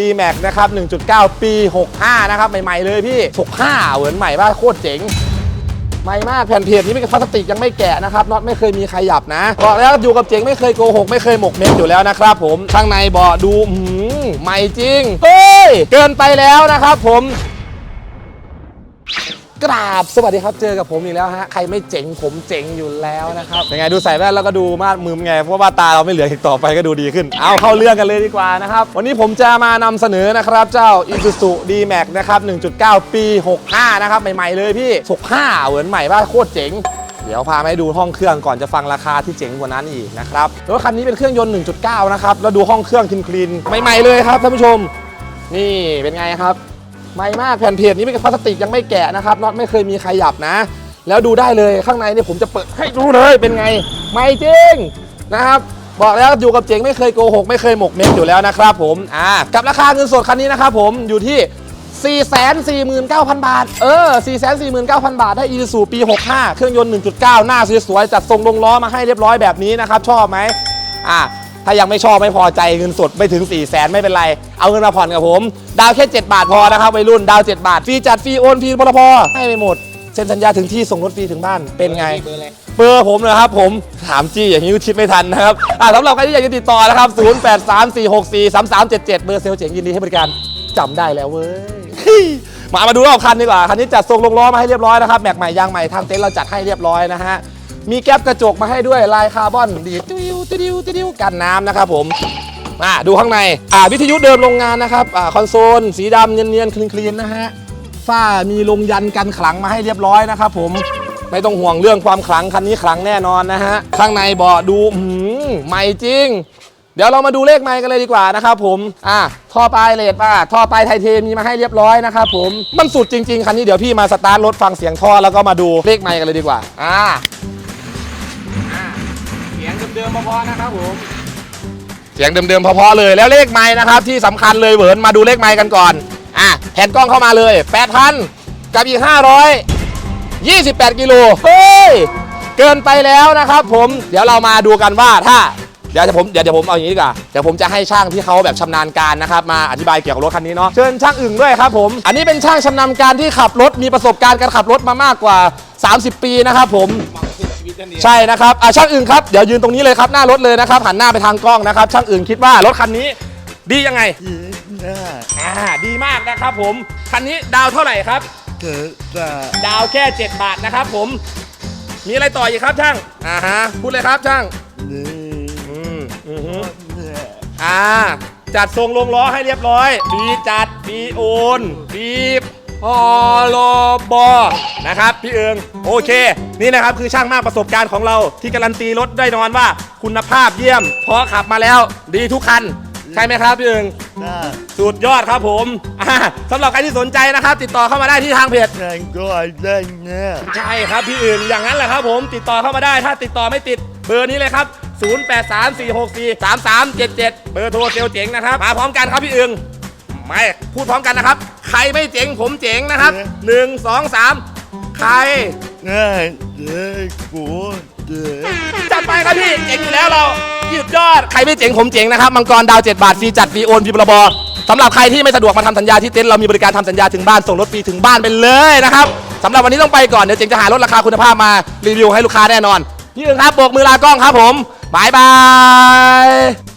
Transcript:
ดีแม็กนะครับ 1.9 ปี 65 นะครับ ใหม่ ๆ เลยพี่ 65 เหมือนใหม่ป่าโคตรเจ๋ง ใหม่มากแผ่นเพจนี้เป็นพลาสติกยังไม่แกะนะครับน็อตไม่เคยมีใครหยับนะบอกแล้วอยู่กับเจ๋งไม่เคยโกหก ไม่เคยหมกเม็ดอยู่แล้วนะครับผมข้างในเบาะดูหืมใหม่จริง เฮ้ย เกินไปแล้วนะครับผม กราบสวัสดีครับเจอกับผมอีกแล้วฮะใครไม่เจ๋งผมเจ๋งอยู่แล้วนะครับยังไงดูใส่แว่นแล้วก็ดูมาดมืมไงเพราะว่าตาเราไม่เหลืออีกต่อไปก็ดูดีขึ้น เอาเข้าเรื่องกันเลยดีกว่านะครับวันนี้ผมจะมานำเสนอนะครับเจ้า Isuzu D-Max นะครับ 1.9 ปี 65 นะครับใหม่ๆเลยพี่ 65เหมือนใหม่ป่ะโคตรเจ๋งเดี๋ยวพาไปดูห้องเครื่องก่อนจะฟังราคาที่เจ๋งกว่านั้นอีกนะครับรถคันนี้เป็นเครื่องยนต์ 1.9 นะครับแล้วดูห้องเครื่องคลีนๆใหม่ๆเลยครับท่านผู้ชม นี่เป็นไงครับ ไม่มากแผ่นเพจนี้เป็นพลาสติกยังไม่แกะนะครับน็อตไม่เคยมีใครหยับนะ แล้วดูได้เลยข้างในเนี่ยผมจะเปิดให้ดูเลยเป็นไง ไม่จริงนะครับบอกแล้วอยู่กับเจ๋งไม่เคยโกหกไม่เคยหมกเม็ดอยู่แล้วนะครับผมอ่ากับราคาเงินสดคันนี้นะครับผมอยู่ที่ 449,000 บาท เออ 449,000 บาทได้ i s u ปี 65 เครื่องยนต์ 1.9 หน้าสวยๆจัดทรงลงล้อมาให้เรียบร้อยแบบนี้นะครับ ชอบไหมอ่า ถ้ายังไม่ชอบไม่พอใจเงินสดไม่ถึง4 0 0แสนไม่เป็นไร เอาเงินมาผ่อนกับผม ดาวแค่ 7 บาทพอนะครับวัยรุ่นดาว 7 บาท ฟรีจัดฟรีโอนฟรีพลพให้ไปหมด เซ็นสัญญาถึงที่ส่งรถฟรีถึงบ้านเป็นไง เบอร์ผมนะครับผมถามจี้อย่างนี้ก็คิดไม่ทันนะครับอ่าสำหรับใครที่อยากจะติดต่อนะครับ 0834643377 เบอร์เซลลเจ๋งยินดีให้บริการจำได้แล้วเว้ยมามาดูรอบคันดีกว่าคันนี้จัดทรงลงล้อมาให้เรียบร้อยนะครับแม็กใหม่ยางใหม่ทางเต็นท์เราจัดให้เรียบร้อยนะฮะมีแก๊ปกระจกมาให้ด้วยลายคาร์บอนดีด ติ้วติ้วติ้วกันน้ำนะครับผมอ่าดูข้างในอ่าวิทยุเดิมโรงงานนะครับอ่าคอนโซล สีดำเนียนๆคลีนๆนะฮะฝ้ามีลงยันกันขลังมาให้เรียบร้อยนะครับผมไม่ต้องห่วงเรื่องความขลังคันนี้ขลังแน่นอนนะฮะข้างในเบาะดูหือใหม่จริง เดี๋ยวเรามาดูเลขไมค์กันเลยดีกว่านะครับผมอะท่อปลายเลดป่ะท่อปลายไทเทมีมาให้เรียบร้อยนะครับผมมันสุดจริงๆคันนี้เดี๋ยวพี่มาสตาร์ทรถฟังเสียงท่อแล้วก็มาดูเลขไมค์กันเลยดีกว่าอ่า สียงเดิมๆพอๆนะครับผมเสียงเดิมๆพอๆเลยแล้วเลขไม้นะครับ ที่สำคัญเลยเหวินมาดูเลขไม้กันก่อนอะแผ่นกล้องเข้ามาเลย8,000กับอีก 500 28กิโลเฮ้ยเกินไปแล้วนะครับผมเดี๋ยวเรามาดูกันว่าถ้าเดี๋ยวจะผมเดี๋ยวเดี๋ยวผมเอาอย่างนี้ดีกว่าเดี๋ยวผมจะให้ช่างที่เขาแบบชำนาญการนะครับมาอธิบายเกี่ยวกับรถคันนี้เนาะเชิญช่างอึ่งด้วยครับผม อันนี้เป็นช่างชำนาญการที่ขับรถมีประสบการณ์การขับรถมามากกว่า 30 ปีนะครับผม ใช่นะครับอะช่างอื่นครับเดี๋ยวยืนตรงนี้เลยครับหน้ารถเลยนะครับหันหน้าไปทางกล้องนะครับ ช่างอื่นคิดว่ารถคันนี้ดียังไงอ่าดีมากนะครับผมคันนี้ดาวเท่าไหร่ครับดาวแค่ 7 บาทนะครับผม มีอะไรต่ออีกครับช่างอ่าฮะพูดเลยครับช่างอืมอือฮึอ่าจัดทรงลงล้อให้เรียบร้อยบีจัดบีโอนบี พอลบอนะครับพี่เอิงโอเค นี่นะครับคือช่างมากประสบการณ์ของเราที่การันตีรถได้นอนว่า คุณภาพเยี่ยม เพราะขับมาแล้ว ดีทุกคัน ใช่ไหมครับพี่เอิงสุดยอดครับผมอ่าสำหรับใครที่สนใจนะครับ ติดต่อเข้ามาได้ที่ทางเพจใช่ครับพี่อื่นอย่างนั้นแหละครับผมติดต่อเข้ามาได้ถ้าติดต่อไม่ติดเบอร์นี้เลยครับ 0834643377 เบอร์โทรเซลลเจ๋งนะครับ มาพร้อมกันครับพี่อึงไม่พูดพร้อมกันนะครับ ใครไม่เจ๋งผมเจ๋งนะครับ1 2 3ใครจัดไปครับพี่เจ๋งอยู่แล้วเราหยุดยอดใครไม่เจ๋งผมเจ๋งนะครับมังกรดาว 7 บาทฟรีจัดฟรีโอนฟรีบลบสำหรับใครที่ไม่สะดวกมาทำสัญญาที่เต็นท์เรามีบริการทำสัญญาถึงบ้านส่งรถฟรีถึงบ้านไปเลยนะครับสำหรับวันนี้ต้องไปก่อนเดี๋ยวเจ๋งจะหารถราคาคุณภาพมารีวิวให้ลูกค้าแน่นอนพี่อึงครับโบกมือลากล้องครับผมบายบาย